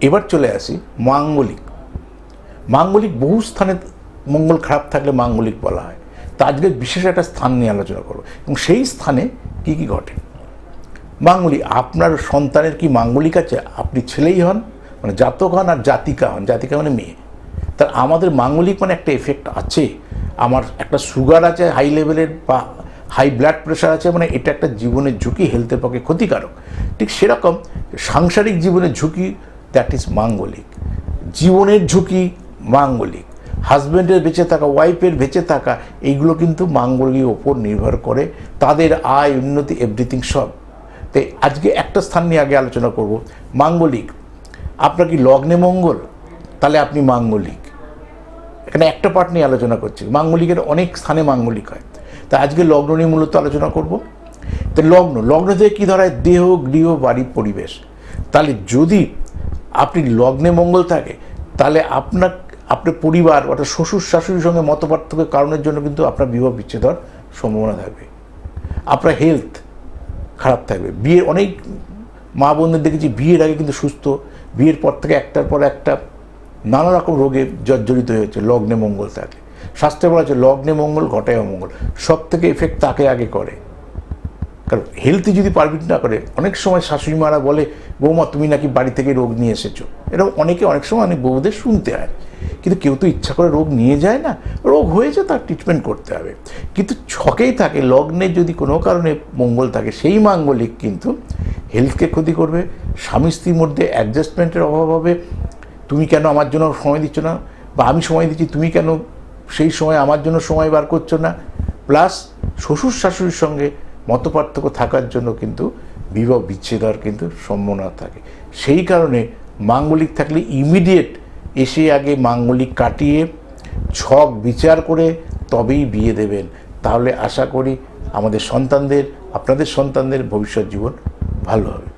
এবার চলে আসি মাঙ্গলিক। মাঙ্গলিক বহু স্থানে মঙ্গল খারাপ থাকলে মাঙ্গলিক বলা হয়। তা আজকে বিশেষ একটা স্থান নিয়ে আলোচনা করব। এবং সেই স্থানে কি কি ঘটে? মাঙ্গলিক আপনার সন্তানের কি মাঙ্গলিক আছে? আপনি ছেলেই হন মানে জাতক হন আর জাতিকা হন। জাতিকা মানে মেয়ে। তার আমাদের মাঙ্গলিক মানে একটা এফেক্ট আছে। আমার একটা সুগার আছে হাই লেভেলের বা হাই ব্লাড প্রেশার আছে মানে এটা একটা জীবনের ঝুঁকি হেলথের পক্ষে ক্ষতিকারক। ঠিক সেরকম সাংসারিক জীবনের ঝুঁকি দ্যাট ইজ মাঙ্গলিক জীবনের ঝুঁকি মাঙ্গলিক হাজব্যান্ডের বেঁচে থাকা ওয়াইফের বেঁচে থাকা, এইগুলো কিন্তু মাঙ্গলিক ওপর নির্ভর করে তাদের আয়, উন্নতি এভরিথিং সব। তাই আজকে একটা স্থান নিয়ে আগে আলোচনা করব। মাঙ্গলিক আপনার কি লগ্নে মঙ্গল? তাহলে আপনি মাঙ্গলিক এখানে একটা পার্ট নিয়ে আলোচনা করছি। মাঙ্গলিকের অনেক স্থানে মাঙ্গলিক হয়। তা আজকে লগ্ন নিয়ে মূলত আলোচনা করব। তো লগ্ন লগ্ন থেকে কী ধরায়? দেহ, গৃহ, বাড়ি, পরিবেশ। তাহলে যদি আপনি লগ্নে মঙ্গল থাকে, তাহলে আপনার আপনার পরিবার অর্থাৎ শ্বশুর শাশুড়ির সঙ্গে মতপার্থক্যের কারণের জন্য কিন্তু আপনার বিবাহ বিচ্ছেদ হওয়ার সম্ভাবনা থাকবে। আপনার হেলথ খারাপ থাকবে। বিয়ের অনেক মা বোনদের দেখেছি, বিয়ের আগে কিন্তু সুস্থ, বিয়ের পর থেকে একটার পর একটা নানা রকম রোগে জর্জরিত হয়েছে লগ্নে মঙ্গল থাকে। শাস্ত্রে বলা হচ্ছে লগ্নে মঙ্গল, ঘটায় অমঙ্গল। সব থেকে এফেক্ট তাকে আগে করে। কারণ হেলথি যদি পারমিট না করে, অনেক সময় শাশুড়ি মারা বলে, বৌমা, তুমি নাকি বাড়ি থেকে রোগ নিয়ে এসেছ? এরকম অনেকে অনেক সময় অনেক বউদের শুনতে হয়। কিন্তু কেউ তো ইচ্ছা করে রোগ নিয়ে যায় না, রোগ হয়েছে তার ট্রিটমেন্ট করতে হবে। কিন্তু ছকেই থাকে, লগ্নে যদি কোনো কারণে মঙ্গল থাকে, সেই মাঙ্গলিক কিন্তু হেলথকে ক্ষতি করবে, স্বামী স্ত্রীর মধ্যে অ্যাডজাস্টমেন্টের অভাব হবে। তুমি কেন আমার জন্য সময় দিচ্ছ না? বা আমি সময় দিচ্ছি, তুমি কেন সেই সময় আমার জন্য সময় বার করছ না? প্লাস শ্বশুর শাশুড়ির সঙ্গে মতপার্থক্য থাকার জন্য কিন্তু বিবাহ বিচ্ছেদ হওয়ার কিন্তু সম্ভাবনা থাকে। সেই কারণে মাঙ্গলিক থাকলে ইমিডিয়েট এসে আগে মাঙ্গলিক কাটিয়ে, ছক বিচার করে তবেই বিয়ে দেবেন। তাহলে আশা করি আমাদের সন্তানদের, আপনাদের সন্তানদের ভবিষ্যৎ জীবন ভালো হবে।